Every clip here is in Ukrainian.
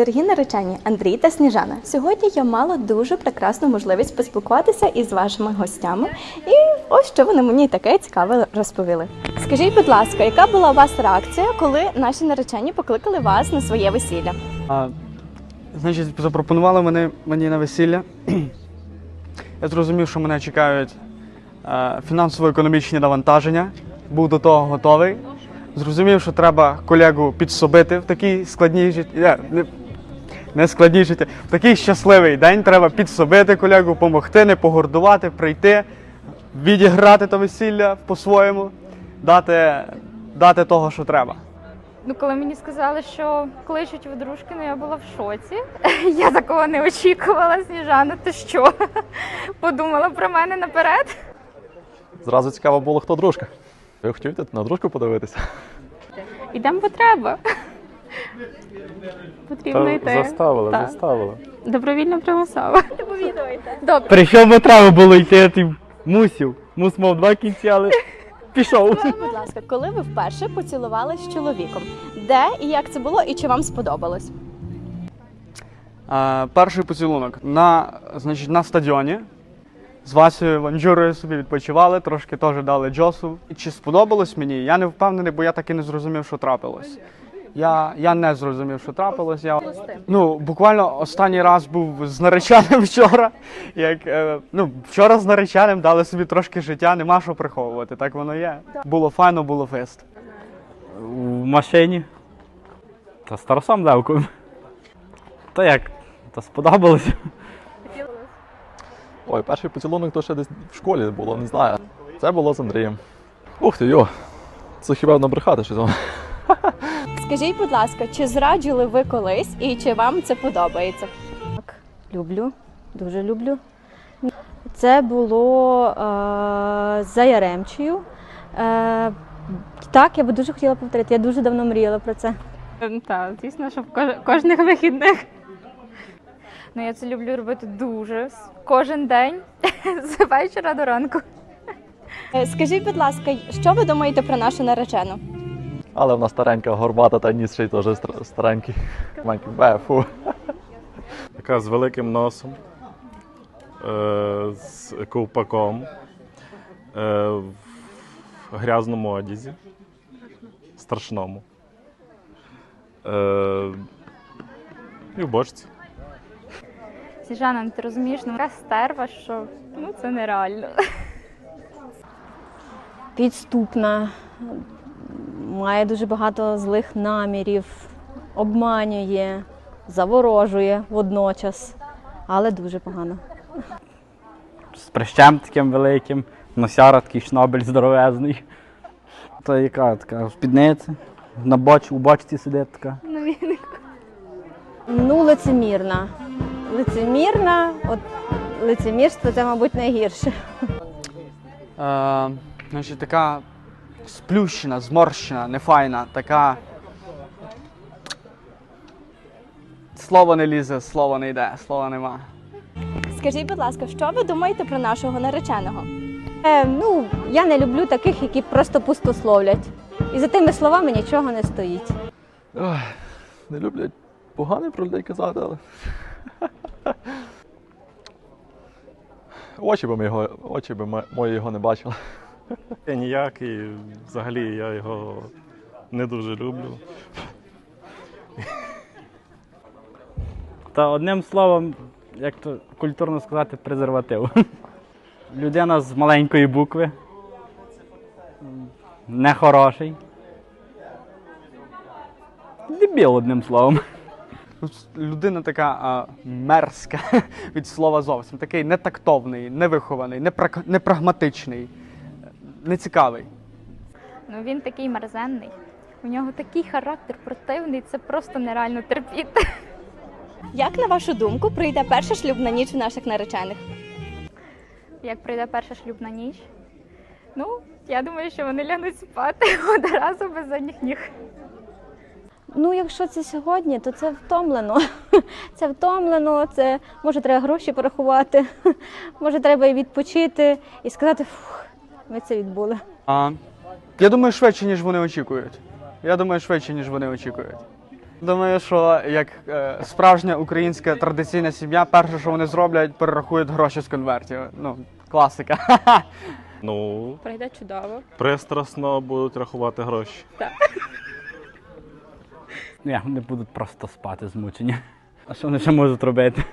Дорогі наречені Андрій та Сніжана. Сьогодні я мала дуже прекрасну можливість поспілкуватися із вашими гостями, і ось що вони мені таке цікаве розповіли. Скажіть, будь ласка, яка була у вас реакція, коли наші наречені покликали вас на своє весілля? А, значить, запропонували мене, мені на весілля. Я зрозумів, що мене чекають е, фінансово-економічні навантаження. Був до того готовий. Зрозумів, що треба колегу підсобити в такій складній житті. Житті. В такий щасливий день треба підсобити колегу, допомогти, не погордувати, прийти, відіграти то весілля по-своєму, дати, дати того, що треба. Ну, коли мені сказали, що кличуть в дружки, ну я була в шоці. Я такого не очікувала, Сніжана. Ти що? Подумала про мене наперед. Зразу цікаво було, хто дружка. Ви хотів йти на дружку подивитися? Ідемо, бо треба. Потрібно йти. заставили, Так. заставили. Добровільно примусово. Добре. Причому треба було йти, ти мусів. Мус мав два кінці, але пішов. Будь ласка, коли ви вперше поцілувалися з чоловіком? Де і як це було, і чи вам сподобалось? А, перший поцілунок на, значить, на стадіоні. З Васею Ванджурою собі відпочивали, трошки теж дали джосу. І Чи сподобалось мені? Я не впевнений, бо я так і не зрозумів, що трапилось. Я, я не зрозумів, що трапилось. Я, ну, буквально останній раз був з нареченим вчора. Як, е, ну, вчора з нареченим дали собі трошки життя, нема що приховувати, так воно є. Було файно, було фест. В машині. Та з Тарасом Левком. Та як? Та сподобалося. Ой, перший поцілунок то ще десь в школі було, не знаю. Це було з Андрієм. Ух ти йо. Це хіба набрехати щось вам? Скажіть, будь ласка, чи зраджували ви колись і чи вам це подобається? Так, люблю, дуже люблю. Це було е, за Яремчею. Е, так, я би дуже хотіла повторити. Я дуже давно мріяла про це. Так, звісно, що в кож- кожних вихідних. Ну, я це люблю робити дуже. Кожен день з вечора до ранку. Е, Скажіть, будь ласка, що ви думаєте про нашу наречену? Але вона старенька, горбата та ніс ще й теж стар- старенький. Маленький, бе, фу. Така з великим носом, е, з ковпаком, е, в грязному одязі, страшному. Е, і в бочці. Сніжана, ну, ти розумієш, ну така стерва, що ну це нереально. Підступна, має дуже багато злих намірів, обманює, заворожує водночас, але дуже погано. З прищем таким великим, носяра такий шнобель здоровезний. Та яка така спідниця, на боч, у бочці сидить така. Ну, лицемірна. Лицемірна, от лицемірство це, мабуть, найгірше. Е, значить, така сплющена, зморщена, нефайна, така. Слово не лізе, слово не йде, слова нема. Скажіть, будь ласка, що ви думаєте про нашого нареченого? Е, ну, я не люблю таких, які просто пустословлять. І за тими словами нічого не стоїть. Ой, не люблять погане про людей казати, але. Очі би ми його, очі би мо- мої його не бачили. Я ніякий, взагалі я його не дуже люблю. Та одним словом, як то культурно сказати, презерватив. Людина з маленької букви. Нехороший. Дебіл, одним словом. Ну, Людина така а, мерзка від слова зовсім. Такий нетактовний, невихований, непрагматичний, нецікавий. Ну він такий мерзенний. У нього такий характер противний, це просто нереально терпіти. Як на вашу думку прийде перша шлюбна ніч у наших наречених? Як прийде перша шлюбна ніч? Ну, я думаю, що вони лягнуть спати одразу без задніх ніг. Ну, якщо це сьогодні, то це втомлено. Це втомлено, це може треба гроші порахувати, може треба і відпочити і сказати, фух, ми це відбули. А, я думаю, швидше, ніж вони очікують. Я думаю, швидше, ніж вони очікують. Думаю, що як е, справжня українська традиційна сім'я, перше, що вони зроблять, перерахують гроші з конвертів. Ну, класика. Ну, Пройде чудово. пристрасно будуть рахувати гроші. Ні, вони будуть просто спати змучені. А що вони ще можуть робити?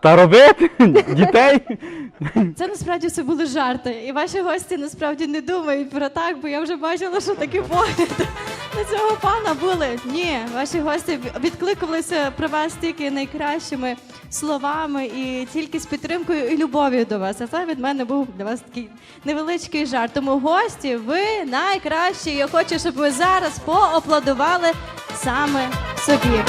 Та робити? Дітей? Це насправді все були жарти. І ваші гості насправді не думають про так, бо я вже бачила, що такі погляди на цього пана були. Ні, ваші гості відкликувалися про вас тільки найкращими словами і тільки з підтримкою і любов'ю до вас. А це від мене був для вас такий невеличкий жарт. Тому гості, ви найкращі. Я хочу, щоб ви зараз поаплодували саме собі.